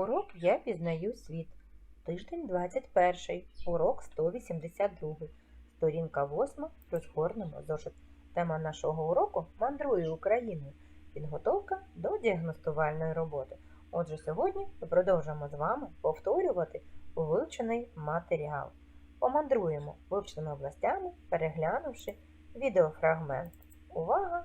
Урок я пізнаю світ. Тиждень 21. Урок 182. Сторінка 8. Розгорнемо зошит. Тема нашого уроку мандрую Україною. Підготовка до діагностувальної роботи. Отже, сьогодні ми продовжимо з вами повторювати вивчений матеріал. Помандруємо вивченими областями, переглянувши відеофрагмент. Увага!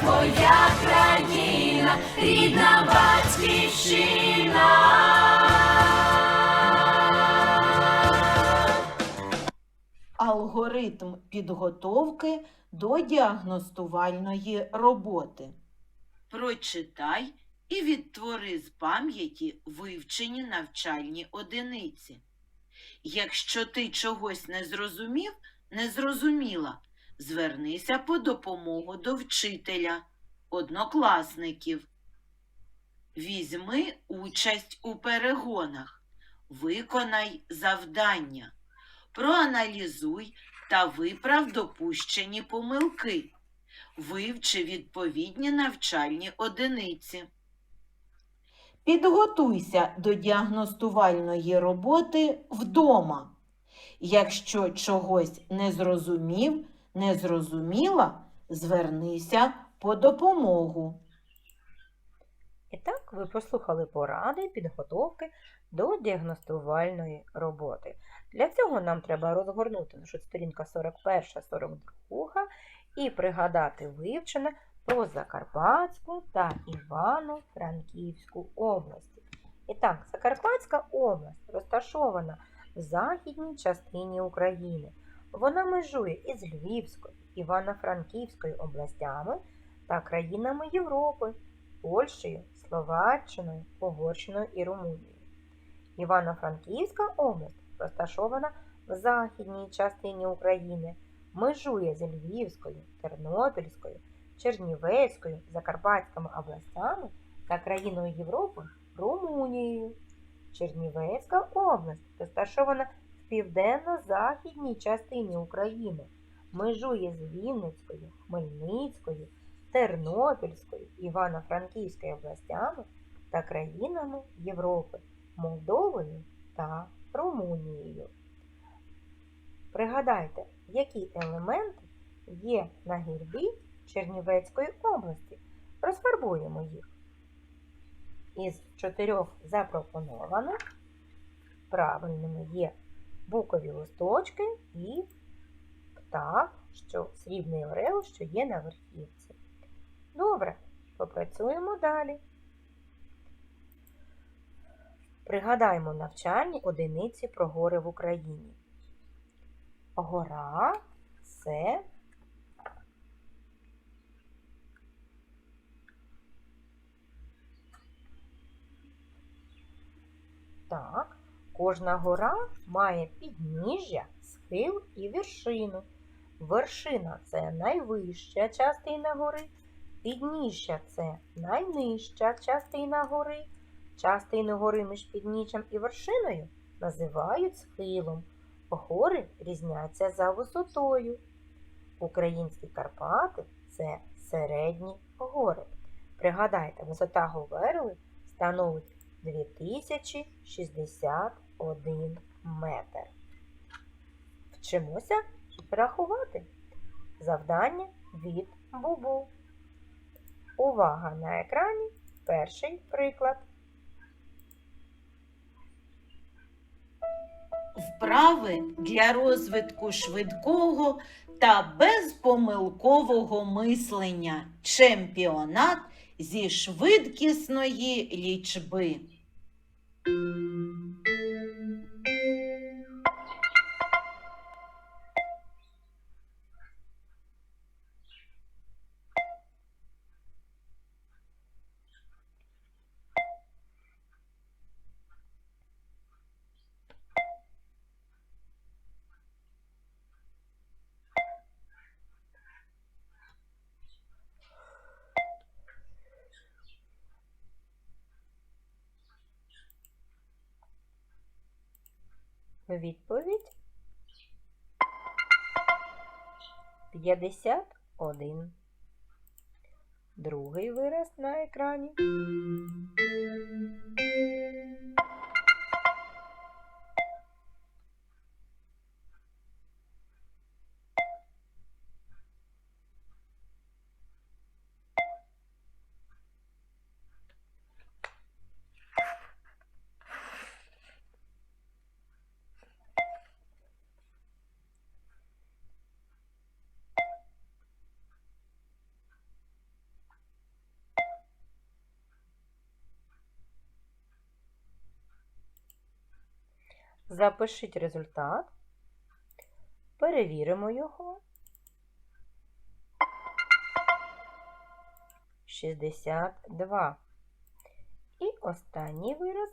твоя країна, рідна батьківщина. Алгоритм підготовки до діагностувальної роботи. Прочитай і відтвори з пам'яті вивчені навчальні одиниці. Якщо ти чогось не зрозумів, не зрозуміла, звернися по допомогу до вчителя, однокласників. Візьми участь у перегонах, виконай завдання, проаналізуй та виправ допущені помилки. Вивчи відповідні навчальні одиниці. Підготуйся до діагностувальної роботи вдома. Якщо чогось не зрозумів, не зрозуміла, звернися по допомогу. І так, ви прослухали поради підготовки до діагностувальної роботи. Для цього нам треба розгорнути нашу сторінка 41-42 і пригадати вивчене про Закарпатську та Івано-Франківську області. І так, Закарпатська область розташована в західній частині України. Вона межує із Львівською, Івано-Франківською областями та країнами Європи. Польщею, Словаччиною, Угорщиною і Румунією. Івано-Франківська область розташована в західній частині України, межує з Львівською, Тернопільською, Чернівецькою, Закарпатськими областями та країною Європи Румунією. Чернівецька область розташована південно-західній частині України, межує з Вінницькою, Хмельницькою, Тернопільською, Івано-Франківською областями та країнами Європи, Молдовою та Румунією. Пригадайте, які елементи є на гербі Чернівецької області. Розфарбуємо їх. Із чотирьох запропонованих правильними є букові листочки і птах, що срібний орел, що є на верхівці. Добре, попрацюємо далі. Пригадаємо навчальні одиниці про гори в Україні. Гора це так, кожна гора має підніжжя, схил і вершину. Вершина це найвища частина гори, підніжжя це найнижча частина гори. Частину гори між підніжжям і вершиною називають схилом. Гори різняться за висотою. Українські Карпати це середні гори. Пригадайте, висота Говерли становить 2061 метр. Вчимося рахувати. Завдання від Бубу. Увага на екрані. Перший приклад. Вправи для розвитку швидкого та безпомилкового мислення. Чемпіонат зі швидкісної лічби. Відповідь 51. Другий вираз на екрані. Запишіть результат. Перевіримо його. 62. І останній вираз.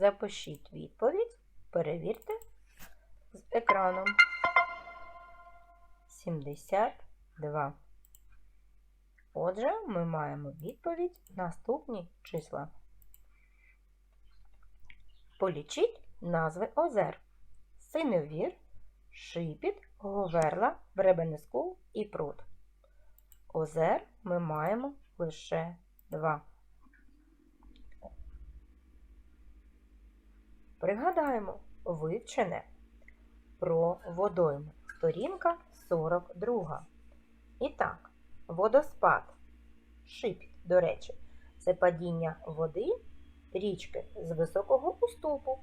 Запишіть відповідь, перевірте з екраном. 72. Отже, ми маємо відповідь наступні числа. Полічіть назви озер. Синевір, Шипіт, Говерла, Бребенескул і Пруд. Озер ми маємо лише два. Пригадаємо вивчене про водойми. Сторінка 42. І так, водоспад, шипіт, до речі, це падіння води річки з високого уступу,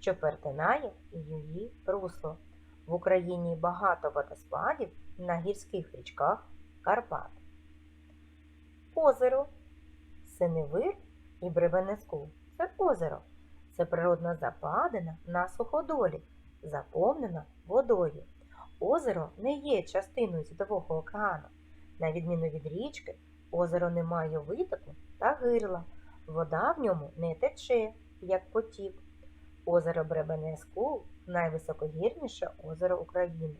що перетинає її русло. В Україні багато водоспадів на гірських річках Карпат. Озеро, Синевир і Бребенескул – це озеро. Це природна западина на суходолі, заповнена водою. Озеро не є частиною Світового океану. На відміну від річки, озеро не має витоку та гирла. Вода в ньому не тече, як потік. Озеро Бребенескул найвисокогірніше озеро України,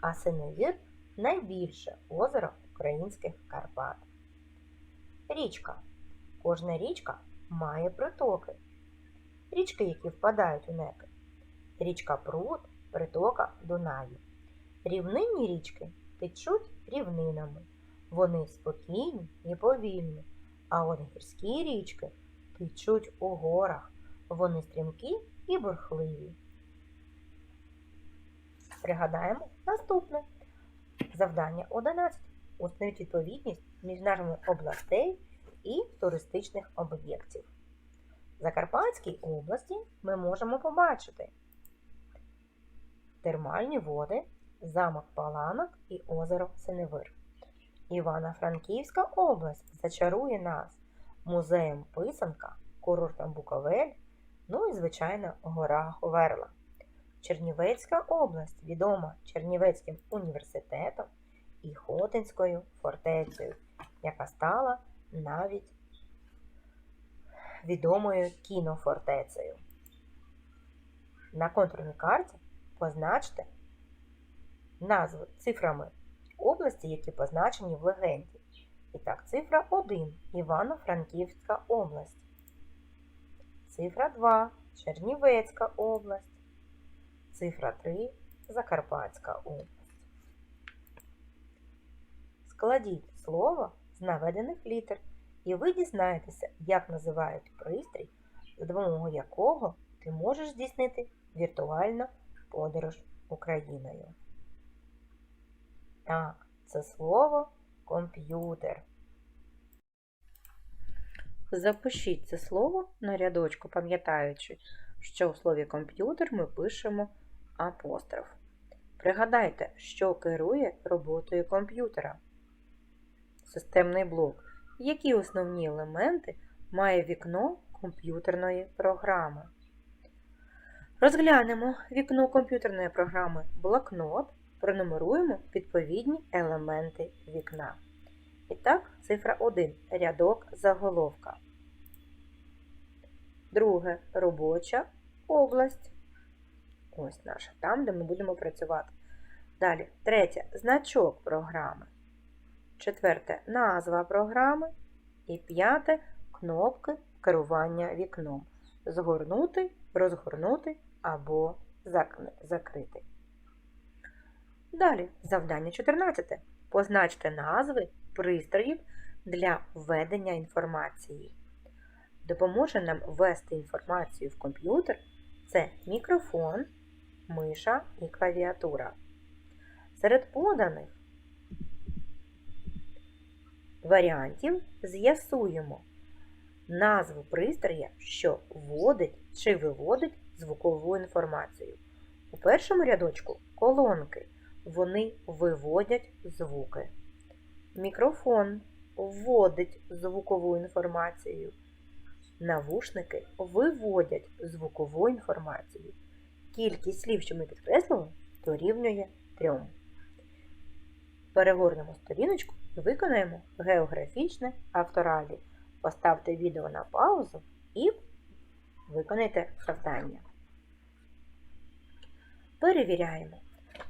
а Синевір найбільше озеро українських Карпат. Річка. Кожна річка має притоки річки, які впадають у неки. Річка Пруд, притока Дунаю. Рівнинні річки течуть рівнинами. Вони спокійні і повільні, а от гірські річки течуть у горах. Вони стрімкі і бурхливі. Пригадаємо наступне. Завдання 11. Установіть відповідність між назвами областей і туристичних об'єктів. Закарпатській області ми можемо побачити термальні води, замок Паланок і озеро Синевир. Івано-Франківська область зачарує нас музеєм Писанка, курортом Буковель, ну і, звичайно, гора Говерла. Чернівецька область відома Чернівецьким університетом і Хотинською фортецею, яка стала навіть відомою кінофортецею. На контурній карті позначте назви цифрами області, які позначені в легенді. І так, цифра 1 Івано-Франківська область. Цифра 2 Чернівецька область. Цифра 3 Закарпатська область. Складіть слово з наведених літер і ви дізнаєтеся, як називають пристрій, за допомогою якого ти можеш здійснити віртуальну подорож Україною. Так, це слово комп'ютер. Запишіть це слово на рядочку, пам'ятаючи, що у слові комп'ютер ми пишемо апостроф. Пригадайте, що керує роботою комп'ютера. Системний блок. Які основні елементи має вікно комп'ютерної програми? Розглянемо вікно комп'ютерної програми блокнот, пронумеруємо відповідні елементи вікна. І так, цифра 1 рядок заголовка. Друге робоча область. Ось наша, там, де ми будемо працювати. Далі, третє значок програми. Четверте назва програми. І п'яте кнопки керування вікном. Згорнути, розгорнути або закрити. Далі завдання 14. Позначте назви пристроїв для введення інформації. Допоможе нам ввести інформацію в комп'ютер це мікрофон, миша і клавіатура. Серед поданих варіантів з'ясуємо назву пристроя, що вводить чи виводить звукову інформацію. У першому рядочку колонки. Вони виводять звуки. Мікрофон вводить звукову інформацію. Навушники виводять звукову інформацію. Кількість слів, що ми підкреслили, дорівнює трьом. Перегорнемо сторіночку виконаємо географічне авторалі. Поставте відео на паузу і виконайте завдання. Перевіряємо.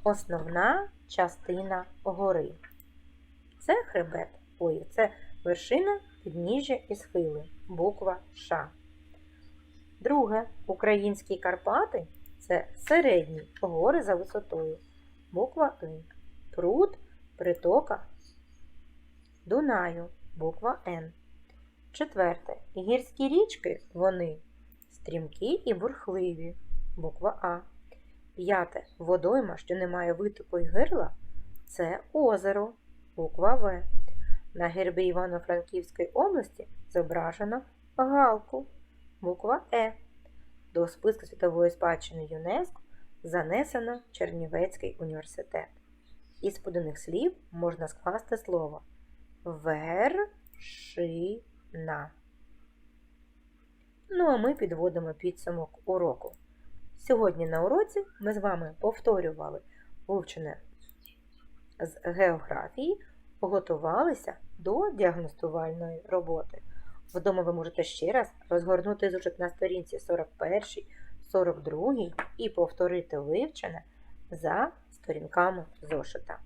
Основна частина гори. Це хребет. Ой, це вершина, підніжжя і схили. Буква Ш. Друге. Українські Карпати це середні гори за висотою. Буква И. Пруд, притока Дунаю. Буква Н. Четверте. Гірські річки вони стрімкі і бурхливі. Буква А. П'яте. Водойма, що не має витоку й гирла, це озеро. Буква В. На гербі Івано-Франківської області зображено галку. Буква Е. До списку світової спадщини ЮНЕСКО занесено Чернівецький університет. Із поданих слів можна скласти слово вершина. Ну а ми підводимо підсумок уроку. Сьогодні на уроці ми з вами повторювали вивчене з географії, готувалися до діагностувальної роботи. Вдома ви можете ще раз розгорнути зошит на сторінці 41, 42 і повторити вивчене за сторінками зошита.